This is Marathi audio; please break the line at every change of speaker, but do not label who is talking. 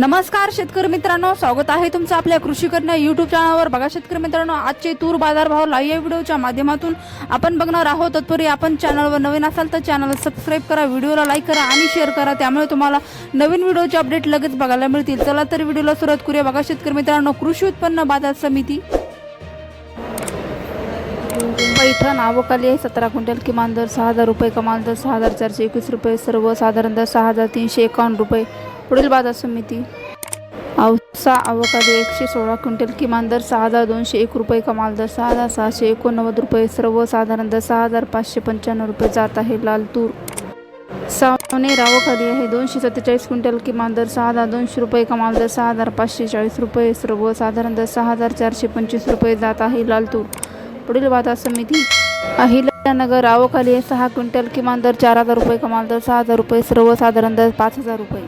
नमस्कार शेतकरी मित्रांनो. स्वागत आहे तुमचं आपल्या कृषी करणं युट्यूब चॅनलवर बघा शेतकरी मित्रांनो आजचे तूर बाजारभाव लाईव्ह व्हिडिओच्या माध्यमातून आपण बघणार आहोत. तत्पूर्वी आपण चॅनलवर नवीन असाल तर चॅनलला सबस्क्राईब करा व्हिडिओला लाईक करा आणि शेअर करा. त्यामुळे तुम्हाला नवीन व्हिडिओचे अपडेट लगेच बघायला मिळतील. चला तर व्हिडिओला सुरुवात करूया. बघा शेतकरी मित्रांनो कृषी उत्पन्न बाजार समिती. पैठण आवकाली आहे सतरा क्विंटल किमान दर सहा हजार रुपये कमाल दर सहा हजार चारशे एकवीस रुपये सर्वसाधारण दर सहा हजार तीनशे एकावन्न रुपये. पुढील बाजार समिती. औसा आवकाली एकशे सोळा क्विंटल किमान दर सहा हजार दोनशे एक रुपये कमाल दर सहा हजार सहाशे एकोणनव्वद रुपये. सर्वसाधारण दर सहा हजार पाचशे पंच्याण्णव रुपये जात आहे लाल तूर. सावनेर रावखाली आहे दोनशे सत्तेचाळीस क्विंटल किमान दर सहा हजार दोनशे रुपये कमाल दर सहा हजार पाचशे चाळीस रुपये. सर्वसाधारण दर सहा हजार चारशे पंचवीस रुपये जात आहे लाल तूर. पुढील बाजार समिती. अहिल्यानगर रावखाली आहे सहा क्विंटल किमान दर चार हजार रुपये कमाल दर सहा हजार रुपये. सर्वसाधारण दर पाच हजार रुपये.